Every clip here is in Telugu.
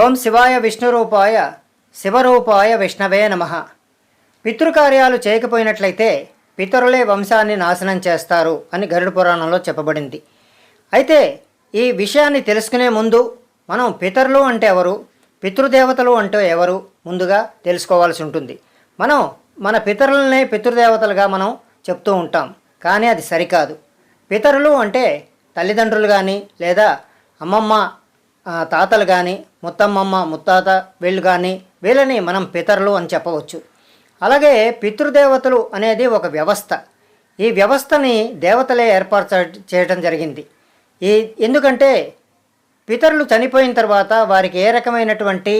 ఓం శివాయ విష్ణురూపాయ శివరూపాయ విష్ణవే నమ. పితృకార్యాలు చేయకపోయినట్లయితే పితరులే వంశాన్ని నాశనం చేస్తారు అని గరుడ పురాణంలో చెప్పబడింది. అయితే ఈ విషయాన్ని తెలుసుకునే ముందు మనం పితరులు అంటే ఎవరు? పితృదేవతలు అంటే ఎవరు? ముందుగా తెలుసుకోవాల్సి ఉంటుంది. మనం మన పితరులనే పితృదేవతలుగా మనం చెప్తూ ఉంటాం కానీ అది సరికాదు. పితరులు అంటే తల్లిదండ్రులు కానీ లేదా అమ్మమ్మ తాతలు కానీ ముత్తమ్మమ్మ ముత్తాత వీళ్ళు కానీ వీళ్ళని మనం పితరులు అని చెప్పవచ్చు. అలాగే పితృదేవతలు అనేది ఒక వ్యవస్థ. ఈ వ్యవస్థని దేవతలే ఏర్పాటు చేయడం చేయటం జరిగింది. ఈ ఎందుకంటే పితరులు చనిపోయిన తర్వాత వారికి ఏ రకమైనటువంటి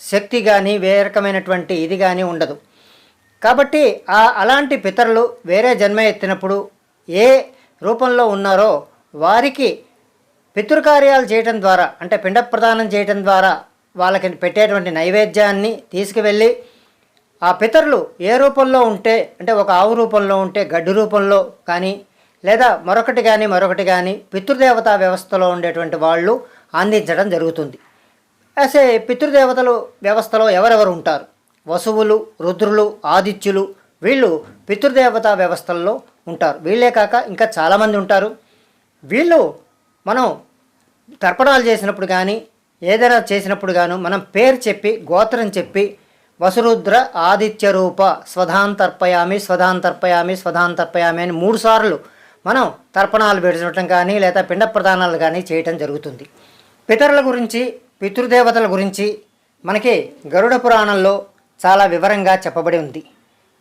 శక్తి కానీ ఏ రకమైనటువంటి ఇది కానీ ఉండదు. కాబట్టి ఆ అలాంటి పితరులు వేరే జన్మ ఎత్తినప్పుడు ఏ రూపంలో ఉన్నారో వారికి పితృకార్యాలు చేయటం ద్వారా అంటే పిండ ప్రదానం చేయటం ద్వారా వాళ్ళకి పెట్టేటువంటి నైవేద్యాన్ని తీసుకువెళ్ళి ఆ పితరులు ఏ రూపంలో ఉంటే అంటే ఒక ఆవు రూపంలో ఉంటే గడ్డి రూపంలో కానీ లేదా మరొకటి కానీ మరొకటి కానీ పితృదేవతా వ్యవస్థలో ఉండేటువంటి వాళ్ళు అందించడం జరుగుతుంది. అసే పితృదేవతలు వ్యవస్థలో ఎవరెవరు ఉంటారు? వసువులు రుద్రులు ఆదిత్యులు వీళ్ళు పితృదేవతా వ్యవస్థల్లో ఉంటారు. వీళ్ళే కాక ఇంకా చాలామంది ఉంటారు. వీళ్ళు మనం తర్పణాలు చేసినప్పుడు కానీ ఏదైనా చేసినప్పుడు గాను మనం పేరు చెప్పి గోత్రం చెప్పి వసురుద్ర ఆదిత్య రూప స్వధాంతర్పయామి స్వధాంతర్పయామి స్వధాంతర్పయామి అని మూడు సార్లు మనం తర్పణాలు పెడచడం కానీ లేదా పిండ ప్రదానాలు కానీ చేయటం జరుగుతుంది. పితరుల గురించి పితృదేవతల గురించి మనకి గరుడ పురాణంలో చాలా వివరంగా చెప్పబడి ఉంది.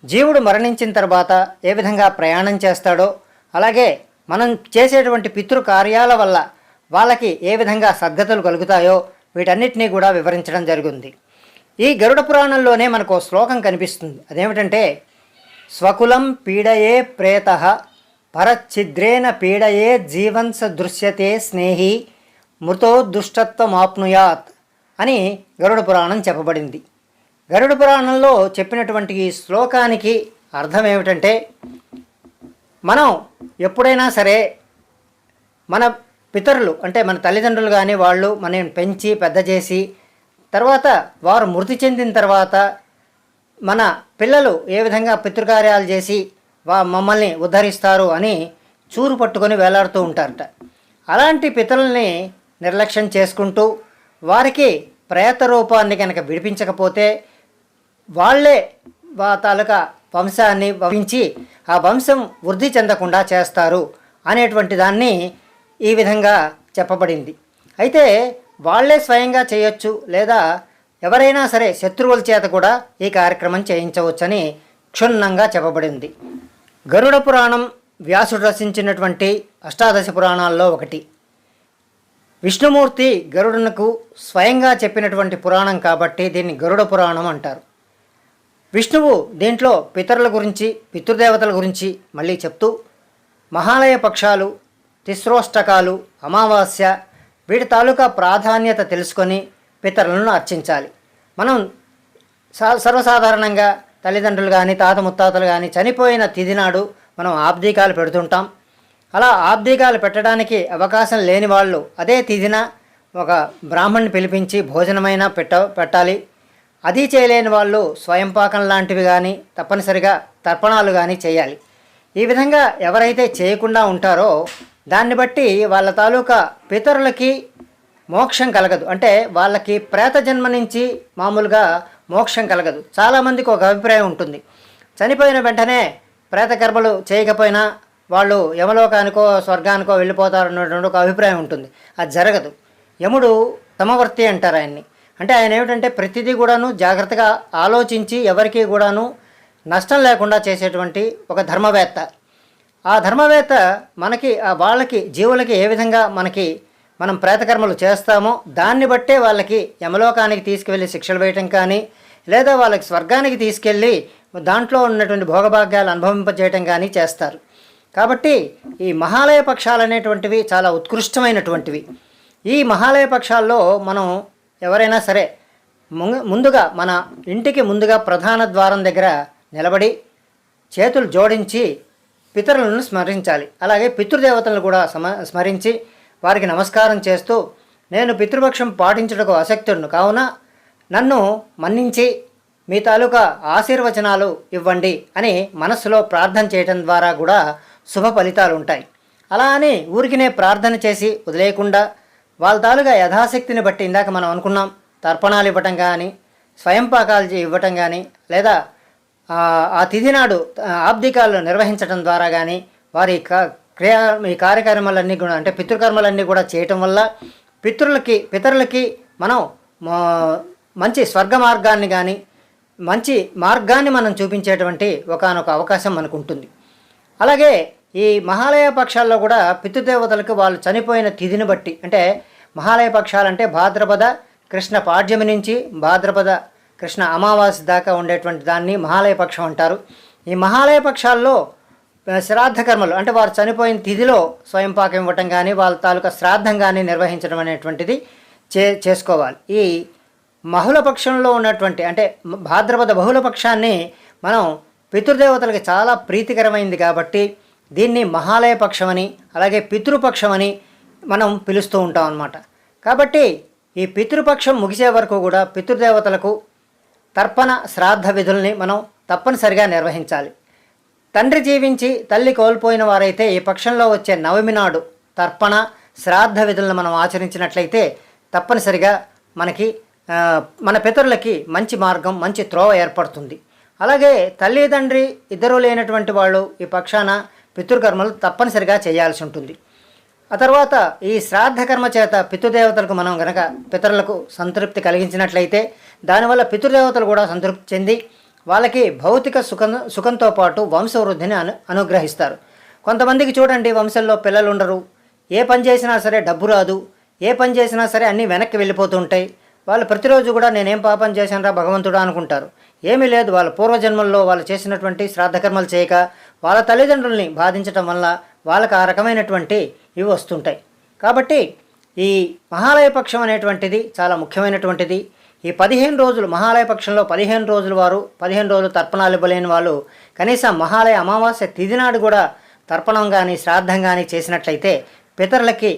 జీవుడు మరణించిన తర్వాత ఏ విధంగా ప్రయాణం చేస్తాడో అలాగే మనం చేసేటువంటి పితృ కార్యాల వల్ల వాళ్ళకి ఏ విధంగా సద్గతులు కలుగుతాయో వీటన్నిటినీ కూడా వివరించడం జరిగింది. ఈ గరుడ పురాణంలోనే మనకు శ్లోకం కనిపిస్తుంది. అదేమిటంటే స్వకులం పీడయే ప్రేత పరఛిద్రేన పీడయే జీవన్స దృశ్యతే స్నేహి మృతో దుష్టత్వమాప్నుయాత్ అని గరుడ పురాణం చెప్పబడింది. గరుడ పురాణంలో చెప్పినటువంటి ఈ శ్లోకానికి అర్థం ఏమిటంటే మనం ఎప్పుడైనా సరే మన పితరులు అంటే మన తల్లిదండ్రులు కానీ వాళ్ళు మనం పెంచి పెద్ద చేసి తర్వాత వారు మృతి చెందిన తర్వాత మన పిల్లలు ఏ విధంగా పితృకార్యాలు చేసి వా మమ్మల్ని ఉద్ధరిస్తారు అని చూరు పట్టుకొని వేలాడుతూ ఉంటారట. అలాంటి పితరుల్ని నిర్లక్ష్యం చేసుకుంటూ వారికి ప్రేత రూపాన్ని కనుక విడిపించకపోతే వాళ్ళే వా తాలూకా వంశాన్ని వహించి ఆ వంశం వృద్ధి చెందకుండా చేస్తారు అనేటువంటి దాన్ని ఈ విధంగా చెప్పబడింది. అయితే వాళ్ళే స్వయంగా చేయొచ్చు లేదా ఎవరైనా సరే శత్రువుల చేత కూడా ఈ కార్యక్రమం చేయించవచ్చని క్షుణ్ణంగా చెప్పబడింది. గరుడ పురాణం వ్యాసుడు రచించినటువంటి అష్టాదశ పురాణాల్లో ఒకటి. విష్ణుమూర్తి గరుడునకు స్వయంగా చెప్పినటువంటి పురాణం కాబట్టి దీన్ని గరుడ పురాణం అంటారు. విష్ణువు దీంట్లో పితరుల గురించి పితృదేవతల గురించి మళ్ళీ చెప్తూ మహాలయ పక్షాలు తిస్రోష్టకాలు అమావాస్య వీటి తాలూకా ప్రాధాన్యత తెలుసుకొని పితరులను అర్చించాలి. మనం సర్వసాధారణంగా తల్లిదండ్రులు కానీ తాత ముత్తాతలు కానీ చనిపోయిన తిథి నాడు మనం ఆబ్దీకాలు పెడుతుంటాం. అలా ఆబ్దీకాలు పెట్టడానికి అవకాశం లేని వాళ్ళు అదే తిదిన ఒక బ్రాహ్మణ్ని పిలిపించి భోజనమైనా పెట్ట పెట్టాలి. అది చేయలేని వాళ్ళు స్వయంపాకం లాంటివి కానీ తప్పనిసరిగా తర్పణాలు కానీ చేయాలి. ఈ విధంగా ఎవరైతే చేయకుండా ఉంటారో దాన్ని బట్టి వాళ్ళ తాలూకా పితరులకి మోక్షం కలగదు. అంటే వాళ్ళకి ప్రేత జన్మ నుంచి మామూలుగా మోక్షం కలగదు. చాలామందికి ఒక అభిప్రాయం ఉంటుంది. చనిపోయిన వెంటనే ప్రేత గర్భలు చేయకపోయినా వాళ్ళు యమలోకానికో స్వర్గానికో వెళ్ళిపోతారు అన్నటువంటి ఒక అభిప్రాయం ఉంటుంది. అది జరగదు. యముడు తమవర్తి అంటారు ఆయన్ని. అంటే ఆయన ఏమిటంటే ప్రతిదీ కూడాను జాగ్రత్తగా ఆలోచించి ఎవరికీ కూడాను నష్టం లేకుండా చేసేటువంటి ఒక ధర్మవేత్త. ఆ ధర్మవేత్త మనకి ఆ వాళ్ళకి జీవులకి ఏ విధంగా మనకి మనం ప్రేతకర్మలు చేస్తామో దాన్ని బట్టే వాళ్ళకి యమలోకానికి తీసుకువెళ్ళి శిక్షలు వేయటం కానీ లేదా వాళ్ళకి స్వర్గానికి తీసుకెళ్ళి దాంట్లో ఉన్నటువంటి భోగభాగ్యాలు అనుభవింపజేయటం కానీ చేస్తారు. కాబట్టి ఈ మహాలయ పక్షాలు అనేటువంటివి చాలా ఉత్కృష్టమైనటువంటివి. ఈ మహాలయ పక్షాల్లో మనం ఎవరైనా సరే ముందుగా మన ఇంటికి ముందుగా ప్రధాన ద్వారం దగ్గర నిలబడి చేతులు జోడించి పితరులను స్మరించాలి. అలాగే పితృదేవతలను కూడా సమ స్మరించి వారికి నమస్కారం చేస్తూ నేను పితృపక్షం పాటించుటకు ఆసక్తుడును. కావున నన్ను మన్నించి మీ తాలూకా ఆశీర్వచనాలు ఇవ్వండి అని మనస్సులో ప్రార్థన చేయటం ద్వారా కూడా శుభ ఫలితాలు ఉంటాయి. అలా అని ఊరికినే ప్రార్థన చేసి వదిలేయకుండా వాళ్ళ తాలూకా యథాశక్తిని బట్టి ఇందాక మనం అనుకున్నాం తర్పణాలు ఇవ్వటం కానీ స్వయం పాకాలు ఇవ్వటం కానీ లేదా ఆ, తిథి నాడు ఆబ్దికాలు నిర్వహించడం ద్వారా కానీ వారి క- క్రియా ఈ కార్యక్రమాలన్నీ కూడా అంటే పితృకర్మలన్నీ కూడా చేయటం వల్ల పితృలకి పితరులకి మనం మంచి స్వర్గ మార్గాన్ని కానీ మంచి మార్గాన్ని మనం చూపించేటువంటి ఒకానొక అవకాశం మనకు ఉంటుంది. అలాగే ఈ మహాలయ పక్షాల్లో కూడా పితృదేవతలకు వాళ్ళు చనిపోయిన తిథిని బట్టి అంటే మహాలయ పక్షాలంటే భాద్రపద కృష్ణ పాడ్యమి నుంచి భాద్రపద కృష్ణ అమావాస్య దాకా ఉండేటువంటి దాన్ని మహాలయ పక్షం అంటారు. ఈ మహాలయ పక్షాల్లో శ్రాద్ధ కర్మలు అంటే వారు చనిపోయిన తిథిలో స్వయం పాకం ఇవ్వటం కానీ వాళ్ళ తాలూకా శ్రాద్ధం కానీ నిర్వహించడం అనేటువంటిది చే చేసుకోవాలి. ఈ మహుల పక్షంలో ఉన్నటువంటి అంటే భాద్రపద బహుళ పక్షాన్ని మనం పితృదేవతలకు చాలా ప్రీతికరమైంది కాబట్టి దీన్ని మహాలయ పక్షమని అలాగే పితృపక్షమని మనం పిలుస్తూ ఉంటాం అన్నమాట. కాబట్టి ఈ పితృపక్షం ముగిసే వరకు కూడా పితృదేవతలకు తర్పణ శ్రాద్ధ విధుల్ని మనం తప్పనిసరిగా నిర్వహించాలి. తండ్రి జీవించి తల్లి కోల్పోయిన వారైతే ఈ పక్షంలో వచ్చే నవమి నాడు తర్పణ శ్రాద్ధ విధులను మనం ఆచరించినట్లయితే తప్పనిసరిగా మనకి మన పితరులకి మంచి మార్గం మంచి త్రోవ ఏర్పడుతుంది. అలాగే తల్లి తండ్రి ఇద్దరు లేనటువంటి వాళ్ళు ఈ పక్షాన పితృకర్మలు తప్పనిసరిగా చేయాల్సి ఉంటుంది. ఆ తర్వాత ఈ శ్రాద్ధ కర్మ చేత పితృదేవతలకు మనం గనక పితరులకు సంతృప్తి కలిగించినట్లయితే దానివల్ల పితృదేవతలు కూడా సంతృప్తి చెంది వాళ్ళకి భౌతిక సుఖం సుఖంతో పాటు వంశవృద్ధిని అను అనుగ్రహిస్తారు. కొంతమందికి చూడండి వంశంలో పిల్లలు ఉండరు. ఏ పని చేసినా సరే డబ్బు రాదు. ఏ పని చేసినా సరే అన్నీ వెనక్కి వెళ్ళిపోతుంటాయి. వాళ్ళు ప్రతిరోజు కూడా నేనేం పాపం చేశానరా భగవంతుడా అనుకుంటారు. ఏమీ లేదు వాళ్ళ పూర్వజన్మల్లో వాళ్ళు చేసినటువంటి శ్రాద్ధకర్మలు చేయక వాళ్ళ తల్లిదండ్రుల్ని బాధించటం వల్ల వాళ్ళకు ఆ రకమైనటువంటి ఇవి వస్తుంటాయి. కాబట్టి ఈ మహాలయ పక్షం అనేటువంటిది చాలా ముఖ్యమైనటువంటిది. ఈ పదిహేను రోజులు మహాలయ పక్షంలో పదిహేను రోజులు వారు పదిహేను రోజులు తర్పణాలు ఇవ్వలేని వాళ్ళు కనీసం మహాలయ అమావాస్య తిథి నాడు కూడా తర్పణం కానీ శ్రాద్ధం కానీ చేసినట్లయితే పితరులకి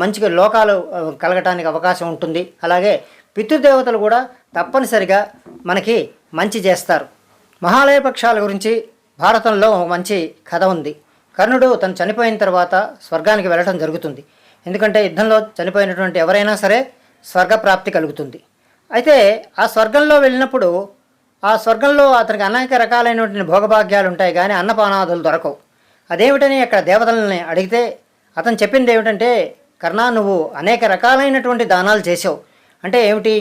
మంచిగా లోకాలు కలగటానికి అవకాశం ఉంటుంది. అలాగే పితృదేవతలు కూడా తప్పనిసరిగా మనకి మంచి చేస్తారు. మహాలయ పక్షాల గురించి భారతంలో ఒక మంచి కథ ఉంది. కర్ణుడు తను చనిపోయిన తర్వాత స్వర్గానికి వెళ్ళటం జరుగుతుంది. ఎందుకంటే యుద్ధంలో చనిపోయినటువంటి ఎవరైనా సరే స్వర్గప్రాప్తి కలుగుతుంది. అయితే ఆ స్వర్గంలో వెళ్ళినప్పుడు ఆ స్వర్గంలో అతనికి అనేక రకాలైనటువంటి భోగభాగ్యాలు ఉంటాయి కానీ అన్నపానాదులు దొరకవు. అదేమిటని అక్కడ దేవతలని అడిగితే అతను చెప్పింది ఏమిటంటే కర్ణా నువ్వు అనేక రకాలైనటువంటి దానాలు చేసావు అంటే ఏమిటి?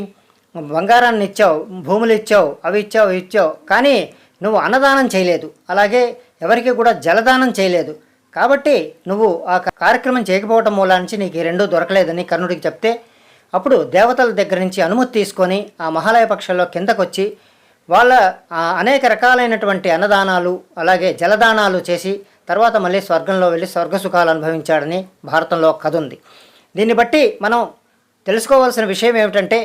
బంగారాన్ని ఇచ్చావు భూములు ఇచ్చావు అవి ఇచ్చావు ఇచ్చావు. కానీ నువ్వు అన్నదానం చేయలేదు. అలాగే ఎవరికి కూడా జలదానం చేయలేదు. కాబట్టి నువ్వు ఆ కార్యక్రమం చేయకపోవటం మూలానికి నీకు ఈ రెండూ దొరకలేదని కర్ణుడికి చెప్తే అప్పుడు దేవతల దగ్గర నుంచి అనుమతి తీసుకొని ఆ మహాలయ పక్షంలో కిందకొచ్చి వాళ్ళ అనేక రకాలైనటువంటి అన్నదానాలు అలాగే జలదానాలు చేసి తర్వాత మళ్ళీ స్వర్గంలో వెళ్ళి స్వర్గ సుఖాలు అనుభవించాడని భారతంలో కథ ఉంది. దీన్ని బట్టి మనం తెలుసుకోవాల్సిన విషయం ఏమిటంటే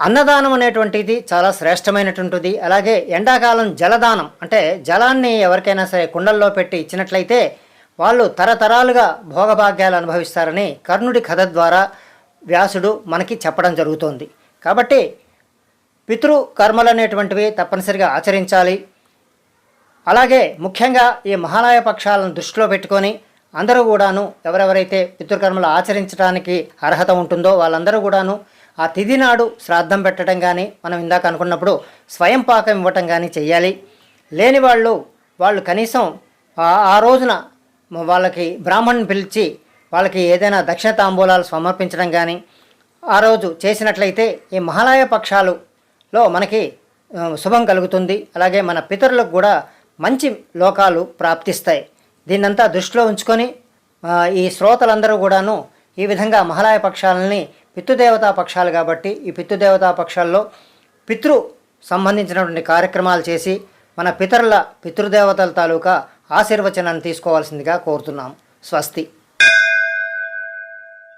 అన్నదానం అనేటువంటిది చాలా శ్రేష్టమైనటువంటిది. అలాగే ఎండాకాలం జలదానం అంటే జలాన్ని ఎవరికైనా సరే కుండల్లో పెట్టి ఇచ్చినట్లయితే వాళ్ళు తరతరాలుగా భోగభాగ్యాలు అనుభవిస్తారని కర్ణుడి కథ ద్వారా వ్యాసుడు మనకి చెప్పడం జరుగుతోంది. కాబట్టి పితృ కర్మలు అనేటువంటివి తప్పనిసరిగా ఆచరించాలి. అలాగే ముఖ్యంగా ఈ మహాలయ పక్షాలను దృష్టిలో పెట్టుకొని అందరూ కూడాను ఎవరెవరైతే పితృకర్మలు ఆచరించడానికి అర్హత ఉంటుందో వాళ్ళందరూ కూడాను ఆ తిథి నాడు శ్రాద్ధం పెట్టడం కానీ మనం ఇందాక అనుకున్నప్పుడు స్వయం పాకం ఇవ్వటం కానీ చేయాలి లేని వాళ్ళు వాళ్ళు కనీసం ఆ రోజున వాళ్ళకి బ్రాహ్మణ్ని పిలిచి వాళ్ళకి ఏదైనా దక్షిణ తాంబూలాలు సమర్పించడం కానీ ఆ రోజు చేసినట్లయితే ఈ మహాలయ పక్షాలులో మనకి శుభం కలుగుతుంది. అలాగే మన పితరులకు కూడా మంచి లోకాలు ప్రాప్తిస్తాయి. దీన్నంతా దృష్టిలో ఉంచుకొని ఈ శ్రోతలందరూ కూడాను ఈ విధంగా మహాలయ పక్షాలని పితృదేవతా పక్షాలు కాబట్టి ఈ పితృదేవతా పక్షాల్లో పితృ సంబంధించినటువంటి కార్యక్రమాలు చేసి మన పితరుల పితృదేవతల తాలూకా ఆశీర్వచనాన్ని తీసుకోవాల్సిందిగా కోరుతున్నాం. స్వస్తి.